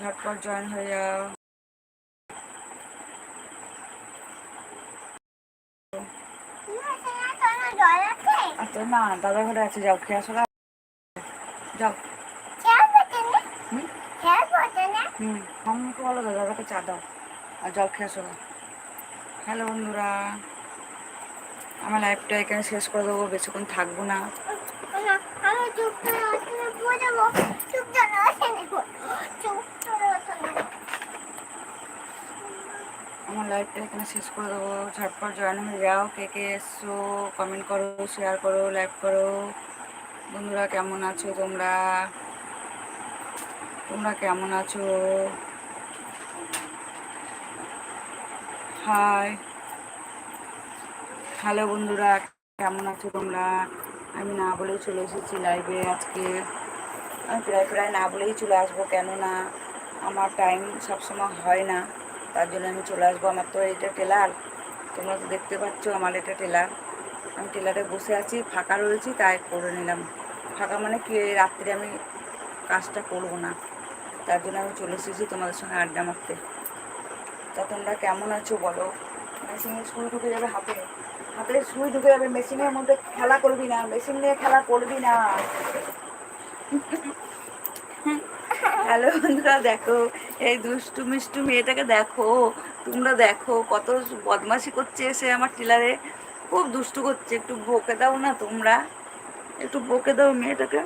ঝটপট জয়েন হয়ে যাও। তো না দাদা ঘরে আছে, যাও, খেয়ে আসো, যাও। হুম? আমাকে বলো দাদা, দাদাকে চা দাও। আর জল খেয়ে আসো হ্যালো বন্ধুরা, আমার লাইফটা এখানে শেষ করে দেবো, বেশিক্ষণ থাকব না। লাইফটা এখানে শেষ করে দেবো। ঝটপট জয়েন হয়ে যাও। কে কে এসছো কমেন্ট করো শেয়ার করো লাইক করো। বন্ধুরা, কেমন আছো তোমরা? তোমরা কেমন আছো? হাই হ্যালো বন্ধুরা, কেমন আছো তোমরা? আমি না বলেই চলে এসেছি লাইভে আজকে। আমি প্রায় প্রায় না বলেই চলে আসব, কেননা আমার টাইম সবসময় হয় না। তার জন্য আমি চলে আসব আমার তো এটা টেলার। তোমরা তো দেখতে পাচ্ছ আমার এটা টেলার। আমি টেলারে বসে আছি, ফাঁকা রয়েছি, তাই করে নিলাম। ফাঁকা মানে কি রাত্রে আমি কাজটা করব না। তার জন্য আমি চলে এসেছি তোমাদের সঙ্গে আড্ডা মারতে। তা তোমরা কেমন আছো বলো? মেশিনে সুই ঢুকে যাবে হাতে। হাতে সুই ঢুকে যাবে, মেশিনের মধ্যে খেলা করবি না, মেশিন নিয়ে খেলা করবি না। হ্যালো বন্ধুরা, দেখো, এই দুষ্টু মিষ্টু মেয়েটাকে দেখো, তোমরা দেখো কত বদমাশি করছে সে আমার টিলারে। খুব দুষ্টু করছে, একটু বকে দাও না তোমরা। একটু বকে দাও মেয়েটাকে,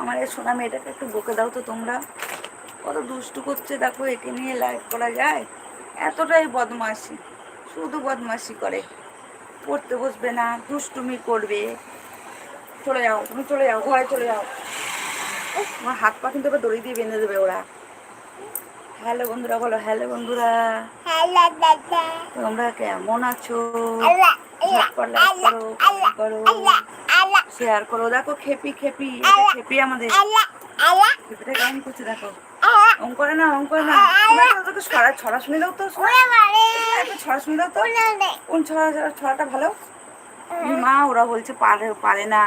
আমার এই সোনা মেয়েটাকে একটু বকে দাও তো তোমরা। কত দুষ্টু করছে, দেখো, একে নিয়ে লাইভ করা যায়। এতটাই বদমাশি, শুধু বদমাশি করে। পড়তে বসবে না, দুষ্টুমি করবে। চলে যাও, তুমি চলে যাও, ঘরে চলে যাও। আমার হাত পা কিন্তু এবার দড়ি দিয়ে বেঁধে দেবে ওরা। হ্যালো বন্ধুরা বলো হ্যালো বন্ধুরা। তোমরা কেমন আছো? শেয়ার করো দেখো খেপি খেপি খেপি আমাদের। খেপিটা কেমন করছে দেখো। অঙ্ক করে না অঙ্ক করে না ওদেরকে ছড়া ছড়া শুনে দাও তো ছড়া। শুনে দাও তো। কোন ছড়া ছড়াটা ভালো? মা ওরা বলছে পারে পারে না।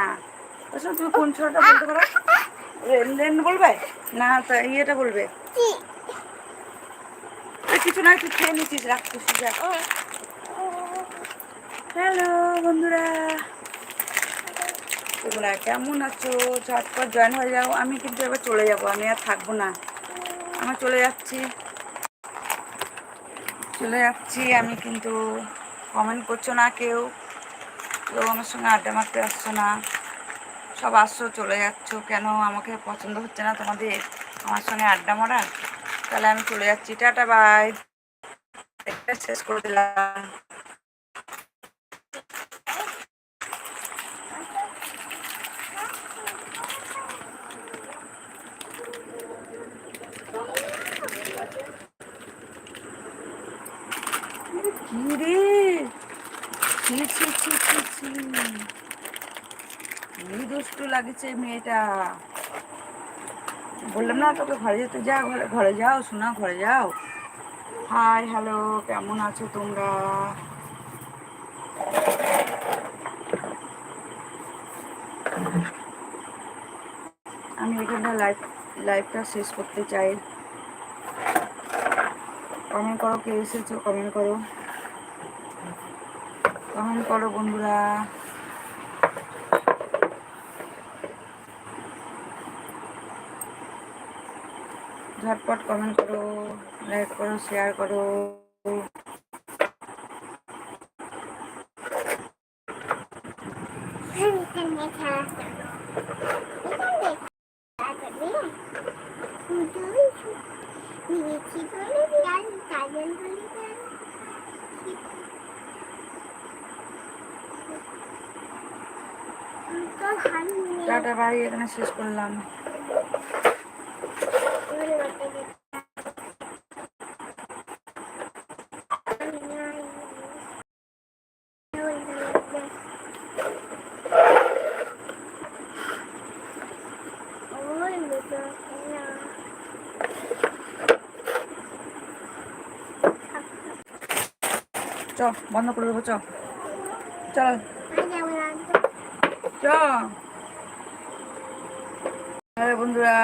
আচ্ছা তুমি কোন ছড়াটা বলতে পারো? রেন বলবে? না ইয়েটা বলবে। কিছু না একটু খেয়ে নিচ্ছিস রাখছিস হ্যালো বন্ধুরা। তোমরা কেমন আছো? ঝটপট জয়েন হয়ে যাও। আমি কিন্তু এবার চলে যাব আমি আর থাকব না। আমি চলে যাচ্ছি। চলে যাচ্ছি আমি কিন্তু কমেন্ট করছ না কেউ। কেউ আমার সঙ্গে আড্ডা মারতে আসছো না। সব আসছো, চলে যাচ্ছ, কেন আমাকে পছন্দ হচ্ছে না তোমাদের আমার সঙ্গে আড্ডা মারার? তাহলে আমি চলে যাচ্ছি, টাটা, বাই। শেষ করে দিলাম। লাগছে মেয়েটা। বললাম, না, তোকে ঘরে যেতে যা, ঘরে ঘরে যাও শোনা ঘরে যাও। হাই, হ্যালো, কেমন আছো তোমরা? আমি এখানে লাইভ লাইভটা শেষ করতে চাই। কমেন্ট করো, কে এসেছ কমেন্ট করো। কমেন্ট করো, বন্ধুরা। ঝটপট কমেন্ট করো লাইক করো শেয়ার করো টাটা বাই এখানে শেষ করলাম চ বন্ধ করে দেবো চ। চল। চ। হ্যাঁ বন্ধুরা